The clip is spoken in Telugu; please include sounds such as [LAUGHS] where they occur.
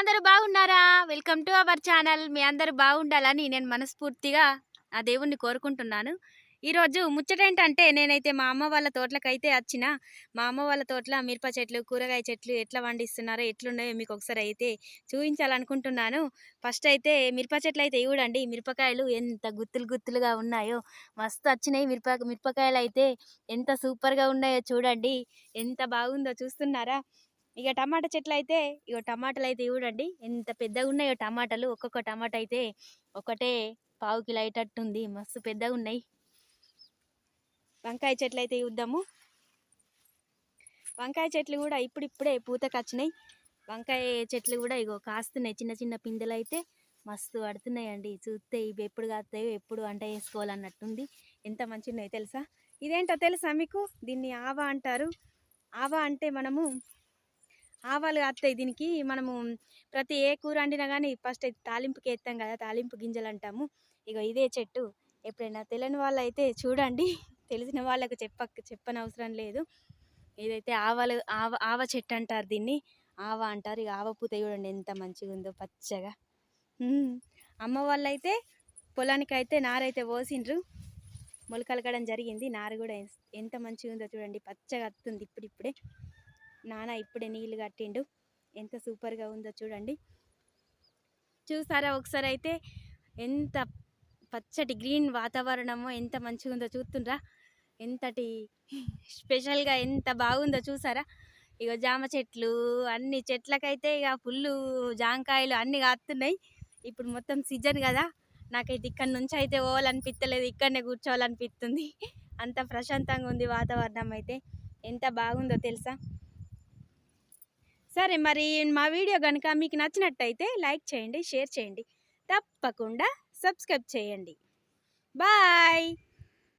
అందరూ బాగున్నారా? Welcome to our channel. మీ అందరూ బాగుండాలని నేను మనస్ఫూర్తిగా ఆ దేవుణ్ణి కోరుకుంటున్నాను. ఈరోజు ముచ్చట ఏంటంటే నేనైతే మా అమ్మ వాళ్ళ తోటలకైతే వచ్చిన మా అమ్మ వాళ్ళ తోటల మిరప చెట్లు కూరగాయ చెట్లు ఎట్లా పండిస్తున్నారో ఎట్లున్నాయో మీకు ఒకసారి అయితే చూపించాలనుకుంటున్నాను. ఫస్ట్ అయితే మిరప చెట్లు అయితే చూడండి మిరపకాయలు ఎంత గుత్తులు గుత్తులుగా ఉన్నాయో మస్తు వచ్చినాయి మిరప మిరపకాయలు అయితే. ఎంత సూపర్గా ఉన్నాయో చూడండి. ఎంత బాగుందో చూస్తున్నారా? ఇక టమాటా చెట్లు అయితే ఇక టమాటాలు అయితే చూడండి ఎంత పెద్దగా ఉన్నాయో టమాటాలు. ఒక్కొక్క టమాటా అయితే ఒకటే పావు కిలో అయ్యేటట్టుంది. మస్తు పెద్దగా ఉన్నాయి వంకాయ చెట్లు అయితే చూద్దాము. వంకాయ చెట్లు కూడా ఇప్పుడిప్పుడే పూతకు వచ్చినాయి. వంకాయ చెట్లు కూడా ఇగో కాస్తున్నాయి. చిన్న చిన్న పిందెలు అయితే మస్తు పడుతున్నాయండి. చూస్తే ఇవి ఎప్పుడు కాస్తాయో ఎప్పుడు వంట వేసుకోవాలన్నట్టుంది ఎంత మంచిగున్నాయో తెలుసా? ఇదేంటో తెలుసా మీకు? దీన్ని ఆవా అంటారు. ఆవా అంటే మనము ఆవాలు అత్తాయి దీనికి. మనము ప్రతి ఏ కూర వండినా కానీ ఫస్ట్ అయితే తాలింపుకి వేస్తాం కదా తాలింపు గింజలు అంటాము. ఇగో ఇదే చెట్టు. ఎప్పుడైనా తెలియని వాళ్ళు అయితే చూడండి. [LAUGHS] తెలిసిన వాళ్ళకు చెప్పక చెప్పనవసరం లేదు. ఇదైతే ఆవాలు ఆవ ఆవ చెట్టు అంటారు దీన్ని ఆవ అంటారు. ఇక ఆవ పూత చూడండి ఎంత మంచిగా ఉందో పచ్చగా అమ్మ వాళ్ళు అయితే పొలానికి అయితే నారైతే పోసిండ్రు. మొలకలకడం జరిగింది. నారు కూడా ఎంత మంచిగా ఉందో చూడండి. పచ్చగా వస్తుంది ఇప్పుడిప్పుడే. నాన్న ఇప్పుడే నీళ్ళు కట్టిండు. ఎంత సూపర్గా ఉందో చూడండి. చూసారా ఒకసారి అయితే ఎంత పచ్చటి గ్రీన్ వాతావరణము ఎంత మంచిగా ఉందో చూస్తుండ్రా. ఎంతటి స్పెషల్గా ఎంత బాగుందో చూసారా. ఇక జామ చెట్లు అన్ని చెట్లకైతే ఇక ఫుల్లు జాంకాయలు అన్నీ కాస్తున్నాయి ఇప్పుడు మొత్తం సీజన్ కదా. నాకైతే ఇక్కడ నుంచి అయితే పోవాలనిపిస్తలేదు ఇక్కడనే కూర్చోవాలనిపిస్తుంది అంత ప్రశాంతంగా ఉంది వాతావరణం అయితే. ఎంత బాగుందో తెలుసా. సరే మరి మా వీడియో కనుక మీకు నచ్చినట్టయితే లైక్ చేయండి షేర్ చేయండి. తప్పకుండా సబ్స్క్రైబ్ చేయండి. బాయ్!